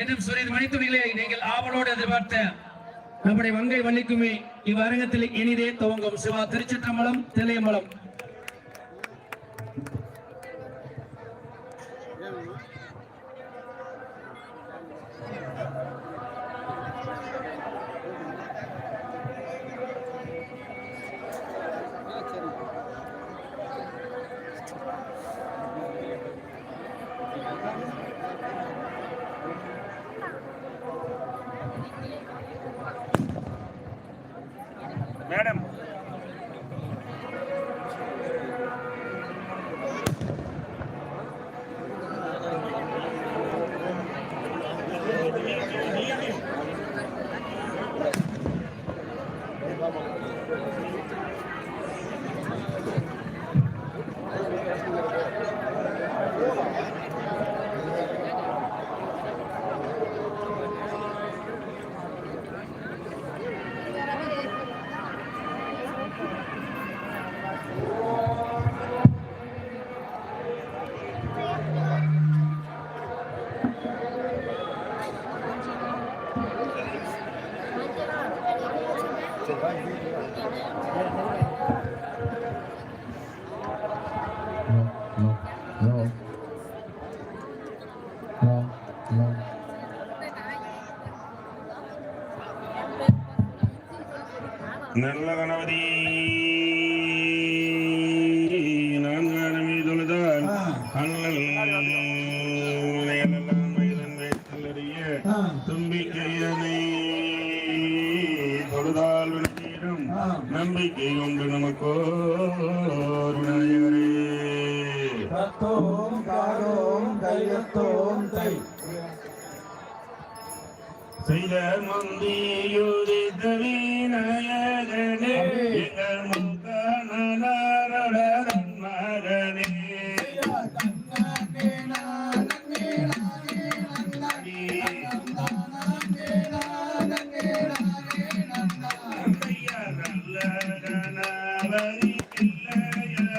என்னும் சிறிது மணித்துணிகளை நீங்கள் ஆவலோடு எதிர்பார்த்த நம்முடைய வங்கை வள்ளிக்குமி இவ்வரங்கத்தில் இனிதே துவங்கும். சிவா திருச்சிற்றம்பலம் தில்லையம்பலம். நல்ல கணபதி. தொழுதால் அல்லல் எல்லாம் மயிலன் வேட்டலறிய தும்பிக்கையனை தொழுதால் விளக்கிடும். நம்பிக்கை கொண்டு நமக்கோர் விநாயகரே. தத்தோம் காரோம் தையத்தோம் தை. செய்த முந்தியுதித்த விநாயகனே எங்கள் முக்கணனாரன் மகனே நடத்து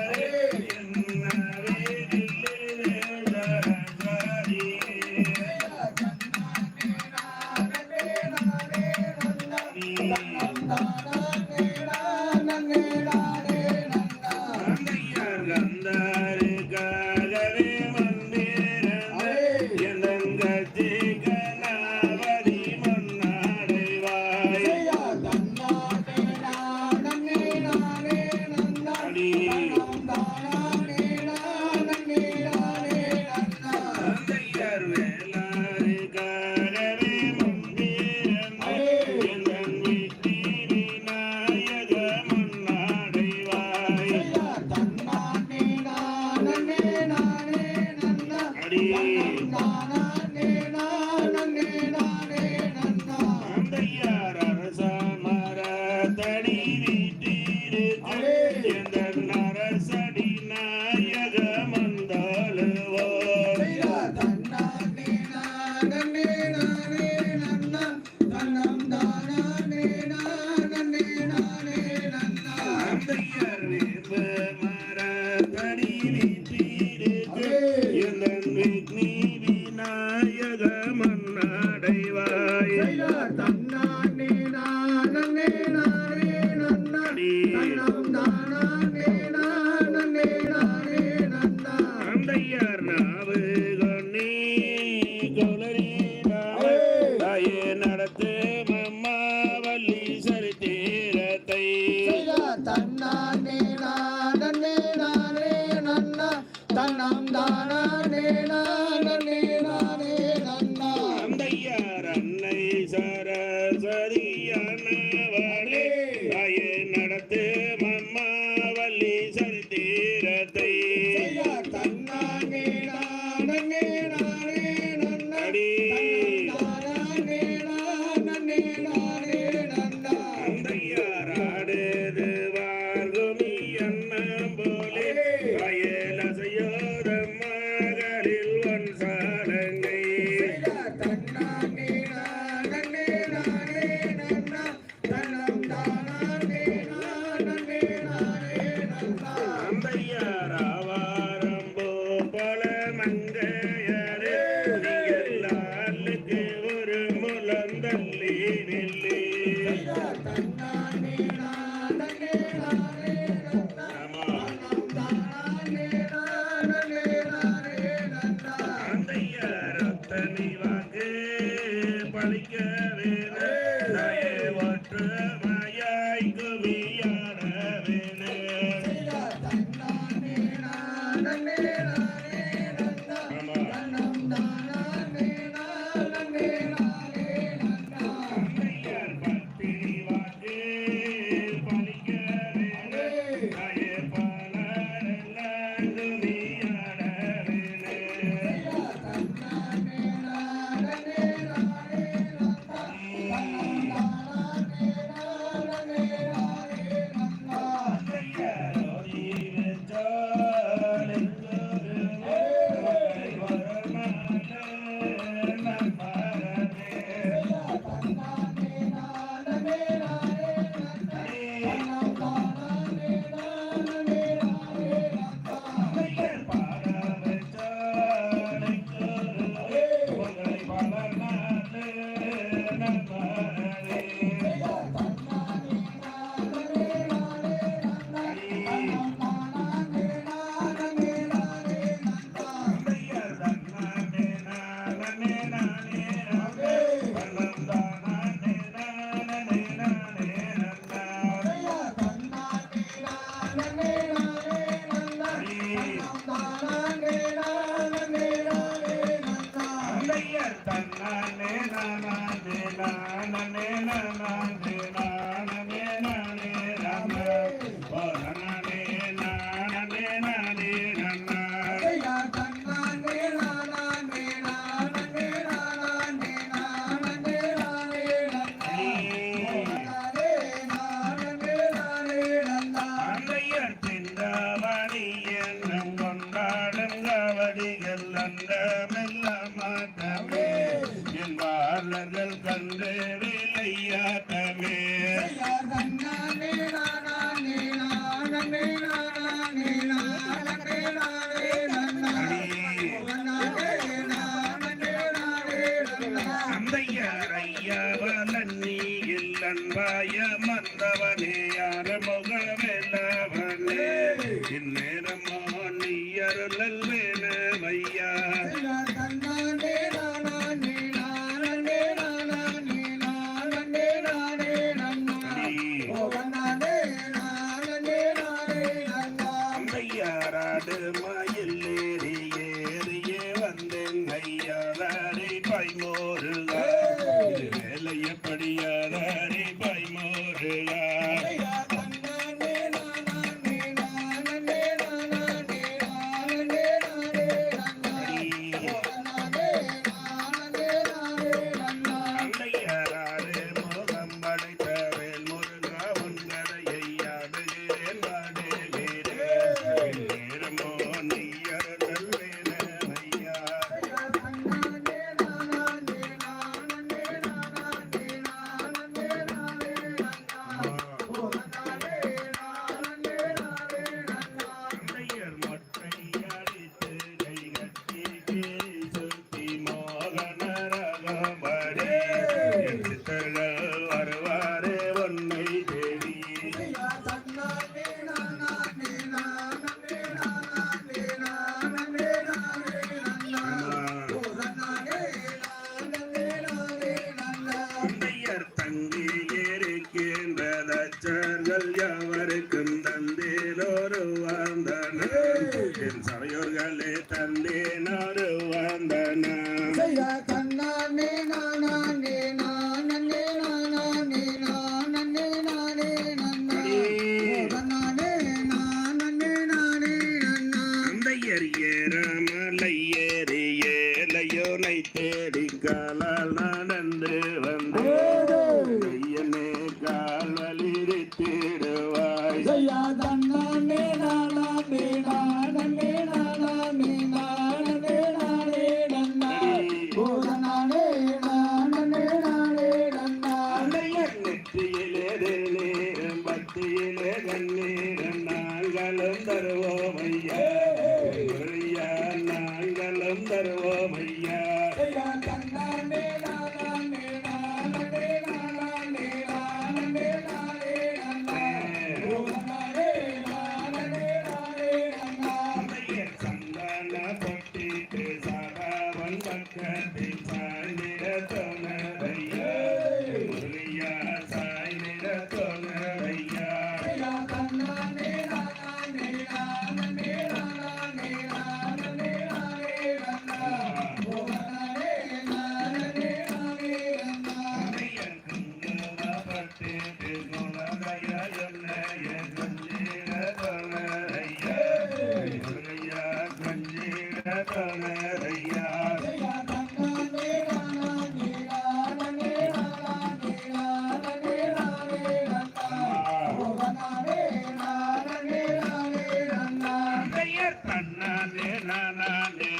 மலர்கள் கண்டு விளையாட்டமே. சந்தையாரையா நன்னி இல்லன்பாய் Spider-Man. மன்னர்கள் யாவருக்கும் na na na na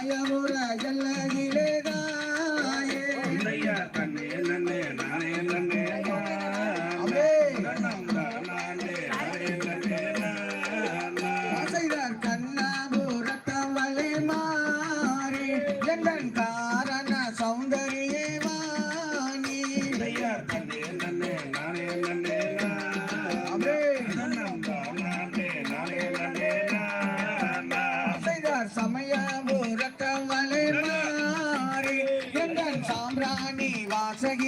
I Mora, Yala. சாம்பிராணி வாசகி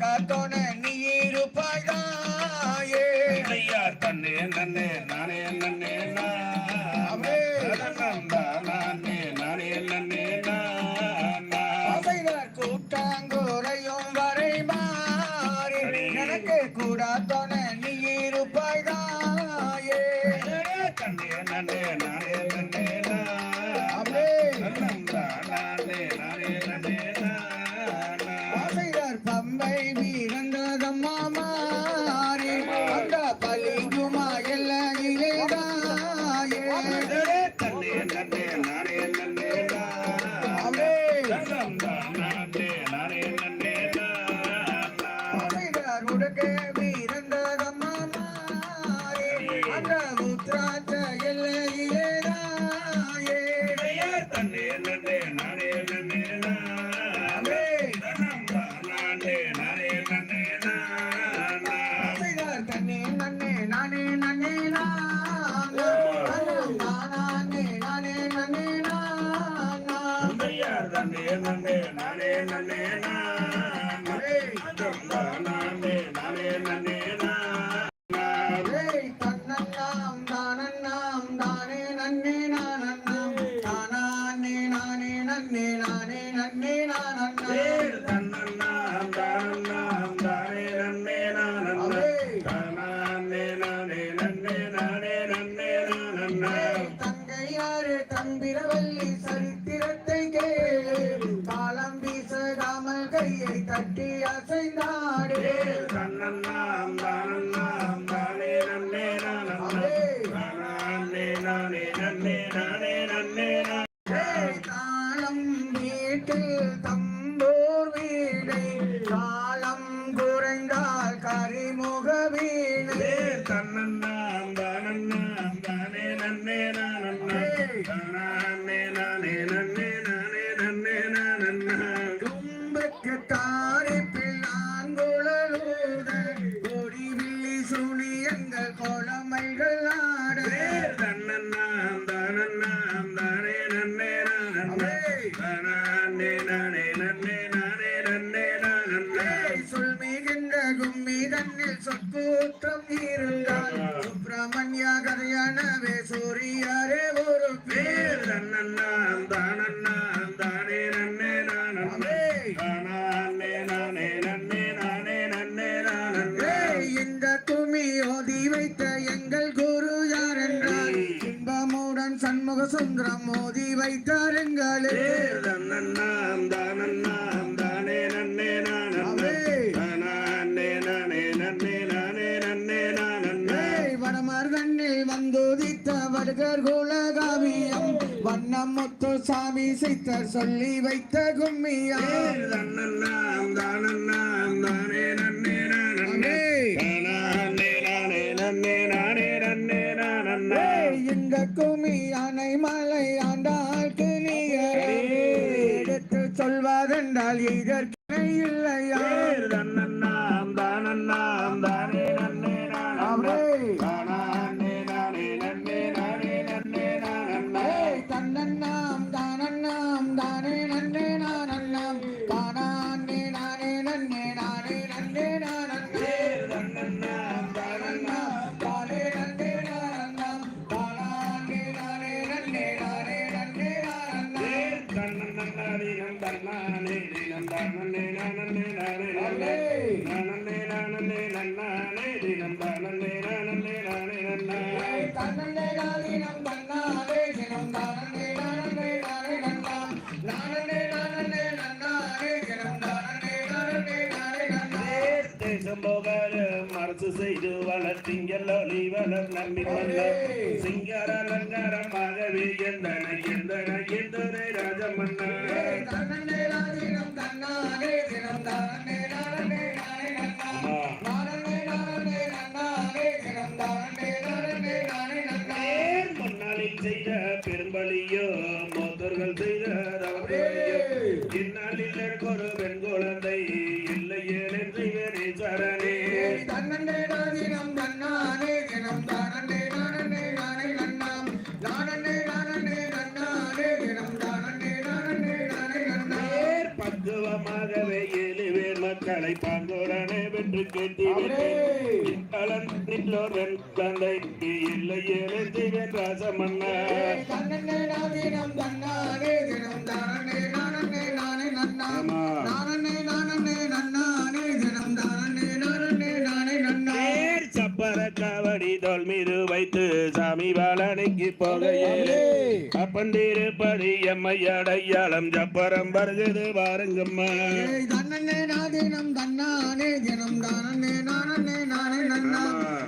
かとね Yeah. నేనా? தன்னில் சொற்கூற்றம் இருந்தால் சுப்பிரமணியா கதையானவே சூரியாரே ஒரு பேர் தன்னண்ணா தானண்ணா தானே நன்னே நானே தானே நானே நன்னே நானே நன்னே நானே இந்த துமி ஓதி வைத்த எங்கள் குரு யார் என்றால் இன்பமுடன் சண்முக சுந்தரம் மோதி வைத்தார் எங்கள் வண்ணர் வெண்ணில் வந்துதித்த வடுகர் குலகாவியம் வண்ணம் முத்து சாமி சித்தர் சொல்லி வைத்த கும்மியா இந்த குமி அணை மலை ஆண்டாக்கு நீ எடுத்து சொல்வாதென்றால் இதற்கு இல்லையா? தேசம் போகாலும் அரசு செய்து வளர் திங்கள் ஒளி வளர் நம்பி சிங்கார லங்காரமாகவே எந்தனை எந்தனை எந்தனை ராஜமன்னா கெட்டிவிட்டேன் கலந்தில்லோரன் தந்தைக்கு இல்லை எழுந்திவன் ராசமன்னா காவடி தோல் மீது வைத்து சாமி பாலனைக்கு போகையே. அப்பன் திருப்பதி எம்மையடையாளம் ஜப்பரம் வருகிறது வாருங்கம்மா. நன்னானே தினம் தானே நானே நானே நன்னா.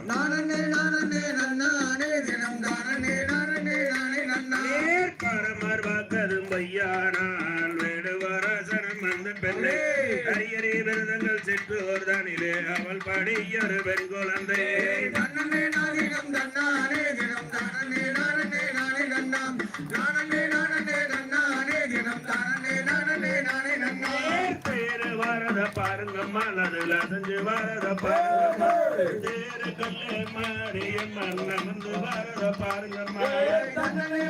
நானே நானே நன்னானே தினம் தானே நானே நானே நன்னானே பரமர் வாக்கதும் பையானால் வேடுவரசனம் வந்து பெண்ணே அரியரே விரதங்கள் செற்றோர் தானிலே அவள் படியறு பெண் குழந்தை. வர பாருங்க தேர கல்லே மாரியம்மா நடந்து வர பாருங்க தன்னே